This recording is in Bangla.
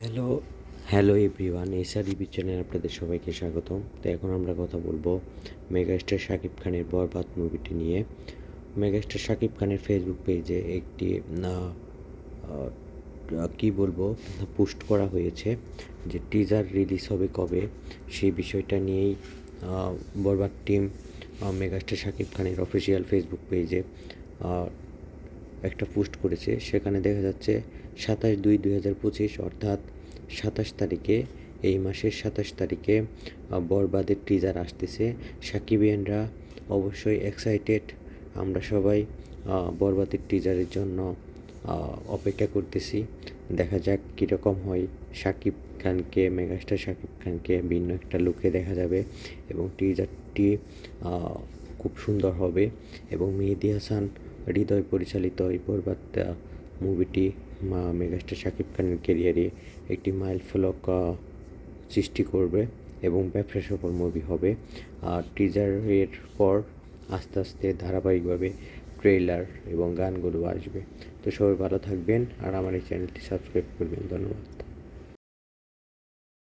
Hello hello everyone SR review channel আপনাদের সবাইকে স্বাগতম। তো এখন আমরা কথা বলব মেগাস্টার শাকিব খানের বরবাদ মুভিটি নিয়ে। মেগাস্টার শাকিব খানের ফেসবুক পেজে একটি কি বলব, পোস্ট করা হয়েছে যে টিজার রিলিজ হবে কবে সেই বিষয়টা নিয়েই বরবাদ টিম মেগাস্টার শাকিব খানের অফিসিয়াল ফেসবুক পেজে একটা পোস্ট করেছে। সেখানে দেখা যাচ্ছে সাতাশ দুই দুই হাজার পঁচিশ, অর্থাৎ সাতাশ তারিখে, এই মাসের সাতাশ তারিখে বরবাদের টিজার আসতেছে। সাকিবিয়ানরা অবশ্যই এক্সাইটেড আমরা সবাই বরবাদের টিজারের জন্য অপেক্ষা করতেছি। দেখা যাক কীরকম হয়। সাকিব খানকে, মেগাস্টার শাকিব খানকে ভিন্ন একটা লুকে দেখা যাবে এবং টিজারটি খুব সুন্দর হবে এবং মেহেদি হাসান হৃদয় পরিচালিত এই বরবাদ মুভিটি মা মেগাস্টার শাকিব খানের ক্যারিয়ারে একটি মাইল ফলক সৃষ্টি করবে এবং ব্যবসা সফল মুভি হবে। আর টিজারের পর আস্তে আস্তে ধারাবাহিকভাবে ট্রেলার এবং গানগুলো আসবে। তো সবাই ভালো থাকবেন আর আমার এই চ্যানেলটি সাবস্ক্রাইব করবেন। ধন্যবাদ।